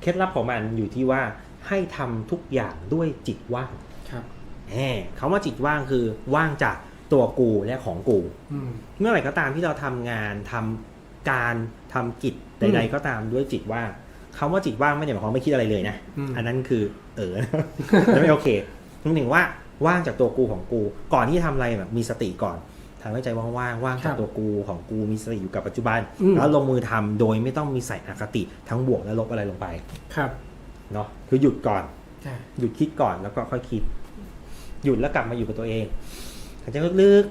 เคล็ดลับของมันอยู่ที่ว่าให้ทำทุกอย่างด้วยจิตว่างครับแหมคำว่าจิตว่างคือว่างจากตัวกูและของกูอืมเมื่อไหร่ก็ตามที่เราทำงานทำการทำกิจใด ๆ ก็ตามด้วยจิตว่างคำว่าจิตว่างไม่ได้หมายความไม่คิดอะไรเลยนะอืมอันนั้นคือ เออแล้วไม่โอเคนึกถึงว่าว่างจากตัวกูของกู ก่อนที่จะทำอะไรแบบมีสติก่อน ทำให้ใจว่างๆว่างจากตัวกูของกูมีสติอยู่กับปัจจุบันอืมแล้วลงมือทำโดยไม่ต้องมีใส่อคติทั้งบวกและลบอะไรลงไป ครับเนาะคือหยุดก่อนใช่หยุดคิดก่อนแล้วก็ค่อยคิด หยุดแล้วกลับมาอยู่กับตัวเองหายใจลึก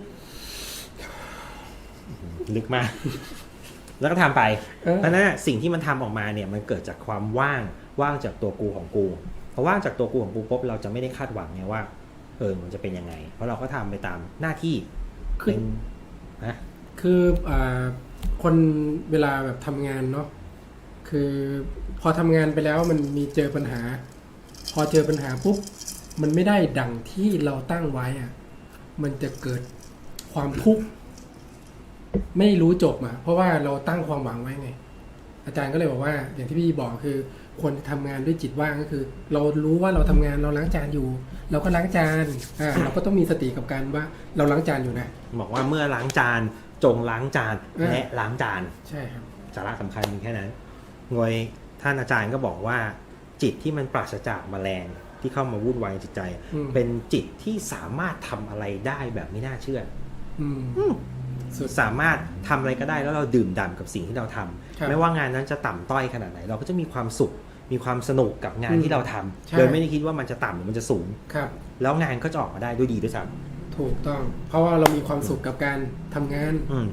ๆลึกมาก แล้วก็ทำไปเออเพราะฉะนั้นนะสิ่งที่มันทำออกมาเนี่ย มันเกิดจากความว่างว่างจากตัวกูของกูพอว่างจากตัวกูของกูปุ๊บเราจะไม่ได้คาดหวังไงว่าเออมันจะเป็นยังไง เพราะเราก็ทำไปตามหน้าที่ คือเป็นนะคืออ่าคนเวลาแบบทำงานเนาะคือพอทำงานไปแล้วมันมีเจอปัญหา พอเจอปัญหาปุ๊บมันไม่ได้ดังที่เราตั้งไว้อะมันจะเกิดความทุกข์ไม่รู้จบอะเพราะว่าเราตั้งความหวังไว้ไง อาจารย์ก็เลยบอกว่า อย่างที่พี่บอกคือควรทำงานด้วยจิตว่างก็คือ เรารู้ว่าเราทำงานเราล้างจานอยู่ เราก็ล้างจานอ่าเราก็ต้องมีสติกับการว่าเราล้างจานอยู่นะบอกว่าเมื่อล้างจานจงล้างจานเออและล้างจานใช่ครับสาระสำคัญมีแค่นั้นโดยท่านอาจารย์ก็บอกว่า จิตที่มันปราศจากแมลงที่เข้ามาวุ่นวายในจิตใจอืมเป็นจิตที่สามารถทำอะไรได้แบบไม่น่าเชื่อ อืมอืม สุดสามารถทำอะไรก็ได้แล้วเราดื่มด่ำกับสิ่งที่เราทำครับไม่ว่างานนั้นจะต่ำต้อยขนาดไหน เราก็จะมีความสุขมีความสนุกกับงานอืมที่เราทำใช่โดยไม่ได้คิดว่ามันจะต่ำหรือมันจะสูงครับ แล้วงานก็จะออกมาได้ด้วยดีด้วยซ้ถูกต้อง เพราะว่าเรามีความสุขกับการทำงานำอืม